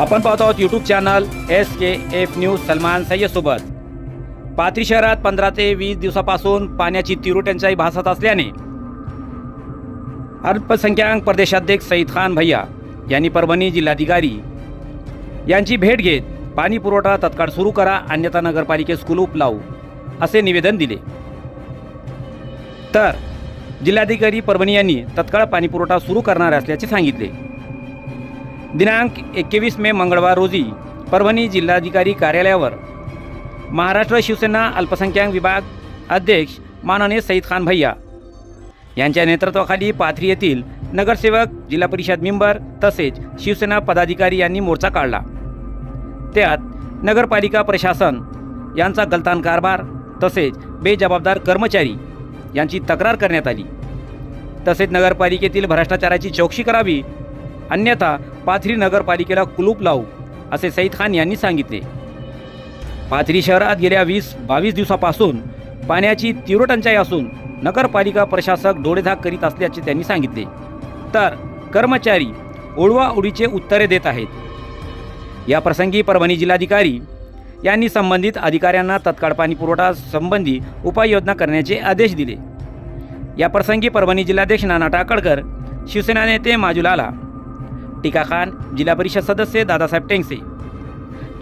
आपण पाहत आहोत YouTube channel S K F news Salman सय्यदसोबत. Pathri शहरात पंधरा ते वीस दिवसापासून पाण्याची तीव्र टंचाई भासत असल्याने अल्पसंख्याक प्रदेशाध्यक्ष सईद खान भैया यांनी परभणी जिल्हाधिकारी यांची भेट घेत पाणी पुरवठा तत्काळ सुरू करा अन्यथा नगरपालिकेस कुलूप लावू असे निवेदन दिले. तर जिल्हाधिकारी परभणी यांनी तत्काळ पाणी पुरवठा सुरू करणार असल्याचे सांगितले. दिनांक एकवीस मे मंगळवार रोजी परभणी जिल्हाधिकारी कार्यालयावर महाराष्ट्र शिवसेना अल्पसंख्याक विभाग अध्यक्ष माननीय सईद खान भैया यांच्या नेतृत्वाखाली पाथरी येथील नगरसेवक जिल्हा परिषद मेंबर तसेच शिवसेना पदाधिकारी यांनी मोर्चा काढला. त्यात नगरपालिका प्रशासन यांचा गलतान कारभार तसेच बेजबाबदार कर्मचारी यांची तक्रार करण्यात आली. तसेच नगरपालिकेतील भ्रष्टाचाराची चौकशी करावी अन्यथा पाथरी नगरपालिकेला कुलूप लावू असे सईद खान यांनी सांगितले. पाथरी शहरात गेल्या वीस बावीस दिवसापासून पाण्याची तीव्र टंचाई असून नगरपालिका प्रशासक डोळेधाक करीत असल्याचे त्यांनी सांगितले. तर कर्मचारी ओढवाओढीचे उत्तरे देत आहेत. या प्रसंगी परभणी जिल्हाधिकारी यांनी संबंधित अधिकाऱ्यांना तत्काळ पाणी पुरवठा संबंधी उपाययोजना करण्याचे आदेश दिले. या प्रसंगी परभणी जिल्हाध्यक्ष नाना टाकळकर शिवसेना नेते माजुलाला टीका खान जिल्हा परिषद सदस्य दादासाहेब टेंगसे.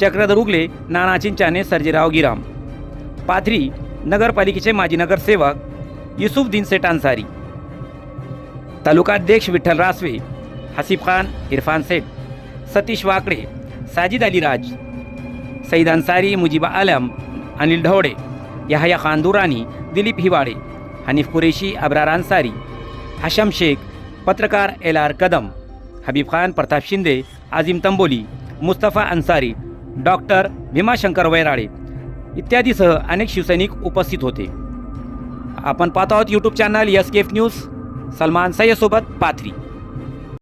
चक्रधर उगले नाना चिंचाने सर्जेराव गिराम. पाथरी नगरपालिकेचे माजी नगरसेवक युसुफ दिन सेठ अन्सारी. तालुकाध्यक्ष विठ्ठल रासवे हसीफ खान इरफान सेठ सतीश वाकडे साजिद अली राज सईद अन्सारी मुजिबा आलम अनिल ढवडे यहया खान दुरानी दिलीप हिवाडे हनीफ कुरेशी अब्रार अन्सारी हशम शेख पत्रकार L R Kadam. Habib Khan Pratap Shinde Azim Tamboli Mustafa Ansari doctor Bhimashankar Vairale इत्यादीसह अनेक शिवसैनिक उपस्थित होते. आपण पाहत आहोत YouTube channel S K F news Salman सय्यदसोबत Pathri.